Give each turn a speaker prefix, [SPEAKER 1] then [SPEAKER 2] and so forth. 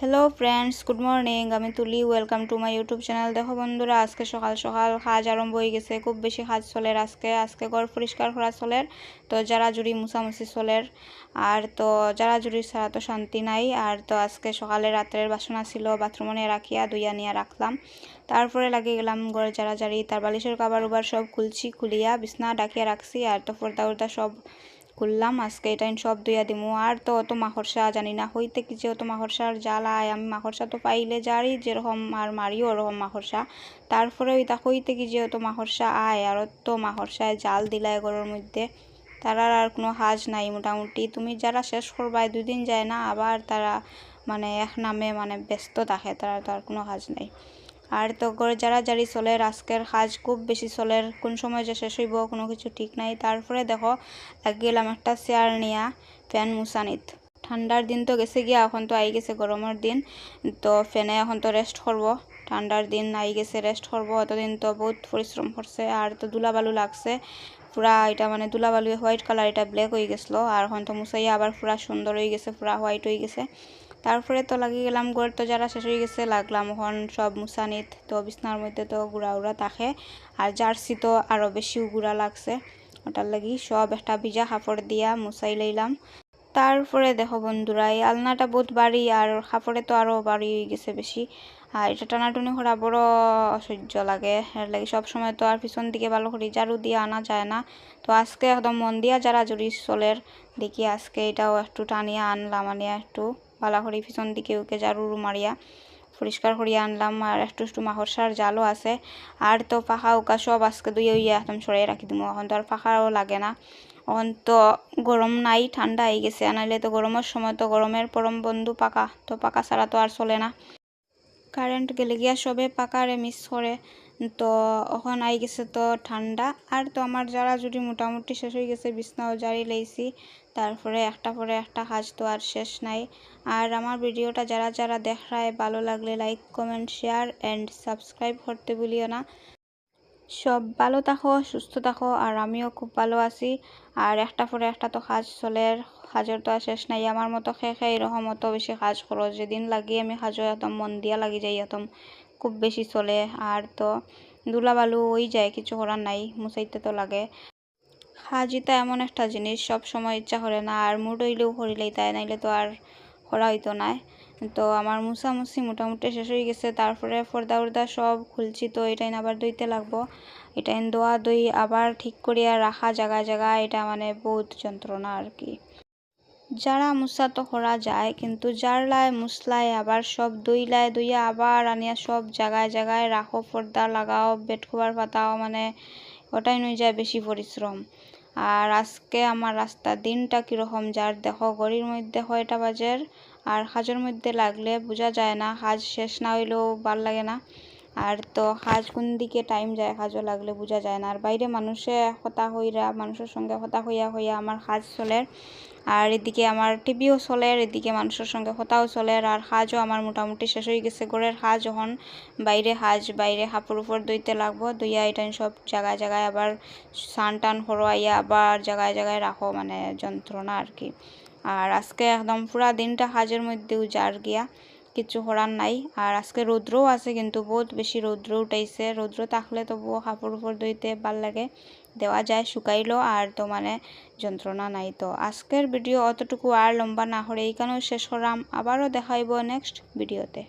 [SPEAKER 1] Hello friends good morning আমি Tuli. Welcome to my YouTube channel দেখো বন্ধুরা, আজকে সকাল সকাল কাজ আরম্ভ হয়ে গেছে। খুব বেশি কাজ চলের আজকে। আজকে ঘর পরিষ্কার করা চলের। তো যারা জুড়ি মুছামুছি চলের। আর তো যারা জুড়ি ছাড়া তো শান্তি নাই। আর তো আজকে সকালে রাত্রের বাসনা ছিল, বাথরুমে রাখিয়া দুইয়া নিয়ে রাখলাম। তারপরে লাগিয়ে গেলাম ঘরে যারা জারি তার বালিশের কাবার উবার সব খুলছি, খুলিয়া বিছনা ডাকিয়া রাখছি। আর তো ফোরদা উর্দা সব করলাম, আজকে এটা আমি সব দুইয়া দিমু। আর তো অত মাকড়সা জানি না, হইতে কি যে অত মাকড়সার জ্বালায় আমি মাকড়সা তো পাইলে যারি যেরকম আর মারিও ওরকম মাকড়সা তারপরে ওইটা হইতে কি যে অত মাকড়সা আয়। আর অত মাকড়সায় জাল দিলায় ঘরের মধ্যে। তারার আর কোনো হাজ নাই মোটামুটি। তুমি যারা শেষ করবাই দুই দিন যায় না, আবার তারা মানে এক নামে মানে ব্যস্ত থাকে, তারা তো আর কোনো হাজ নাই। আর তো করে যারা জারি চলের আজকের কাজ খুব বেশি চলের কোন সময় যে শেষ হইব, কোনো কিছু ঠিক নাই। তারপরে দেখো গেলাম একটা চেয়ার নিয়া, ফ্যান মুসানিত ঠান্ডার দিন তো গেছে গিয়া, এখন তো আই গেছে গরমের দিন। তো ফ্যানে এখন তো রেস্ট করব। ঠান্ডার দিন আই গেছে রেস্ট করব। অতদিন তো বহুত পরিশ্রম করছে, আর তো দুলাবালু লাগছে। পুরা এটা মানে দুলাবালু হোয়াইট কালার এটা ব্ল্যাক হয়ে গেছিল। আর এখন তো মুসাইয়া আবার পুরা সুন্দর হয়ে গেছে, পুরা হোয়াইট হয়ে গেছে। তারপরে তো লাগিয়ে গেলাম গোড় তো যারা শেষ হয়ে গেছে লাগলাম। এখন সব মুসানিত, তো বিছনার মধ্যে তো গুড়া উড়া থাকে। আর জার্সি তো আরও বেশি গুড়া লাগছে। ওটার লাগি সব একটা ভিজা কাপড় দিয়া মুসাই লইলাম। তারপরে দেখো বন্ধুরা, এই আলনাটা বহুত বাড়ি, আর কাপড়ে তো আরও বাড়ি হয়ে গেছে বেশি। আর এটা টানাটুনি করা বড় অসহ্য লাগে। এর লাগে সব সময় তো আর পিছন দিকে ভালো করে ঝাড়ু দিয়ে আনা যায় না। তো আজকে একদম মন দিয়া যারা জড়ি চলের। দেখি আজকে এটাও একটু টানিয়া আনলাম, আনিয়া একটু। ভালো করে পিছন দিকে ওকে ঝাড়ু মারিয়া পরিষ্কার করিয়া আনলাম আর একটু একটু মাহরসার জালও আছে। আর তো পাখা উকা সব আজকে দুই ইয়ে একদম সরাই রাখি দিব এখন তো আর পাখাও লাগে না। এখন তো গরম নাই ঠান্ডা হয়ে গেছে। আনাইলে তো গরমের সময়, তো গরমের পরম বন্ধু পাকা তো পাকা ছাড়া তো আর চলে না। কারেন্ট গেলে গিয়া সবে পাকারে মিস করে তো এখন আই গেছে তো ঠান্ডা। আর তো আমার যারা যদি মোটামুটি শেষ হয়ে গেছে, বিছনাও জারি লাইছি। তারপরে একটা পরে একটা কাজ তো আর শেষ নাই। আর আমার ভিডিওটা যারা যারা দেখায়, ভালো লাগলে like comment share and subscribe করতে ভুলিও না। সব ভালো থাকো, সুস্থ থাকো, আর আমিও খুব ভালো আছি। আর একটা পরে একটা তো কাজ চলে, কাজের তো আর শেষ নাই। আমার মতো খেয়ে খেয়ে এরকম অত বেশি কাজ করো যেদিন লাগি আমি কাজও একদম মন দিয়া লাগি যাই একদম খুব বেশি চলে। আর তো দুলাবালু ওই যায়, কিছু করার নাই মুসাইতে তো লাগে। হাজিটা এমন একটা জিনিস, সব সময় ইচ্ছা করে না, আর মুড হইলেও করিলেই তাই, নাইলে তো আর করা হইতো না। তো আমার মুছামুছি মোটামুটি শেষ হয়ে গেছে, তারপরে ফর্দা উর্দা সব খুলছি, তো এটাই আবার দইতে লাগবো। এটাই দোয়া দই আবার ঠিক করিয়া রাখা জায়গায় জায়গায়, এটা মানে বহুত যন্ত্রণা আর কি। যারা মুসা তো করা যায়, কিন্তু যার লাই মুসলাই আবার সব দইলায় দইয়া আবার আনিয়া সব জায়গায় জায়গায় রাখো, পর্দা লাগাও, বেড পাতাও মানে ওটাই নই যায় বেশি পরিশ্রম। আর আজকে আমার রাস্তা দিনটা কীরকম, যার দেখো গড়ির মধ্যে কয়টা বাজের, আর কাজের মধ্যে লাগলে বোঝা যায় না, হাজ শেষ না হইলেও ভালো লাগে না। আর তো কাজ কোন দিকে টাইম যায় কাজও লাগলে বোঝা যায় না। আর বাইরে মানুষে কথা হইরা, মানুষের সঙ্গে হতা হইয়া হইয়া আমার কাজ চলে। আর এদিকে আমার টিভিও চলে এদিকে মানুষের সঙ্গে হতাও চলে। আর কাজও আমার মোটামুটি শেষ হয়ে গেছে। ঘরের কাজ যখন বাইরে হাজ, বাইরে হাপুর উপর দইতে লাগবো। দইয়া এটা সব জায়গায় জায়গায় আবার সান টান হরোয়াইয়া আবার জায়গায় জায়গায় রাখো মানে যন্ত্রণা আর কি। আর আজকে একদম পুরা দিনটা হাজের মধ্যে উজার গিয়া। কিছু করার নাই। আর আজকে রৌদ্রও আছে কিন্তু বহুত বেশি রৌদ্র উঠাইছে। রৌদ্র থাকলে তবুও কাপড় উপর ধুইতে ভালো লাগে। দেওয়া যায় শুকাইলো আর তো মানে যন্ত্রণা নাই তো। আজকের ভিডিও অতটুকু আর লম্বা না হলে এইখানেও শেষ করাম আবারও দেখাইব নেক্সট ভিডিওতে